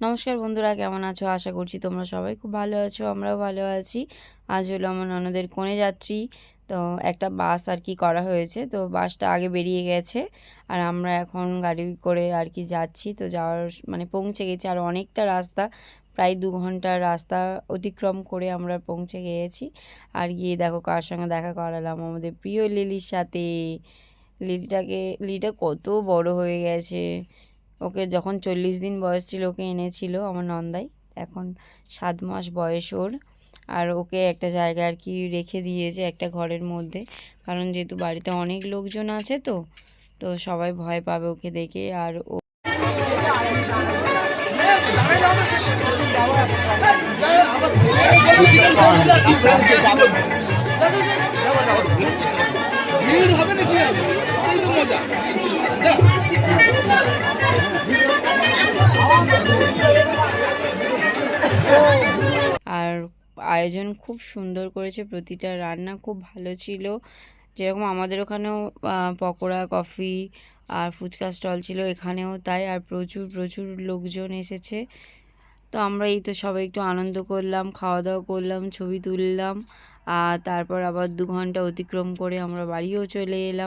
নমস্কার বন্ধুরা, কেমন আছো? আশা করছি তোমরা সবাই খুব ভালো আছো, আমরাও ভালো আছি। আজ হলো আমার ননদের কোণে যাত্রী, তো একটা বাস আর কি করা হয়েছে। তো বাসটা আগে বেরিয়ে গেছে আর আমরা এখন গাড়ি করে আর কি যাচ্ছি। তো যাওয়ার মানে পৌঁছে গেছি আর অনেকটা রাস্তা, প্রায় দু ঘণ্টার রাস্তা অতিক্রম করে আমরা পৌঁছে গিয়েছি আর গিয়ে দেখো কার সঙ্গে দেখা করালাম আমাদের প্রিয় লিলির সাথে। লিলিটাকে, লিলিটা কত বড় হয়ে গেছে। ওকে যখন চল্লিশ দিন বয়স ছিল ওকে এনেছিল আমার নন্দাই এখন সাত মাস বয়স ওর আর ওকে একটা জায়গা আর কি রেখে দিয়েছে একটা ঘরের মধ্যে কারণ যেহেতু বাড়িতে অনেক লোকজন আছে তো তো সবাই ভয় পাবে ওকে দেখে আর ও আয়োজন খুব সুন্দর করেছে, প্রতিটা রান্না খুব ভালো ছিল। যেরকম আমাদের ওখানেও পকোড়া, কফি আর ফুচকা স্টল ছিল এখানেও তাই, আর প্রচুর প্রচুর লোকজন এসেছে। তো আমরা এই তো সবাই একটু আনন্দ করলাম খাওয়া দাওয়া করলাম, ছবি তুললাম, আর তারপর আবার দু ঘণ্টা অতিক্রম করে আমরা বাড়িও চলে এলাম।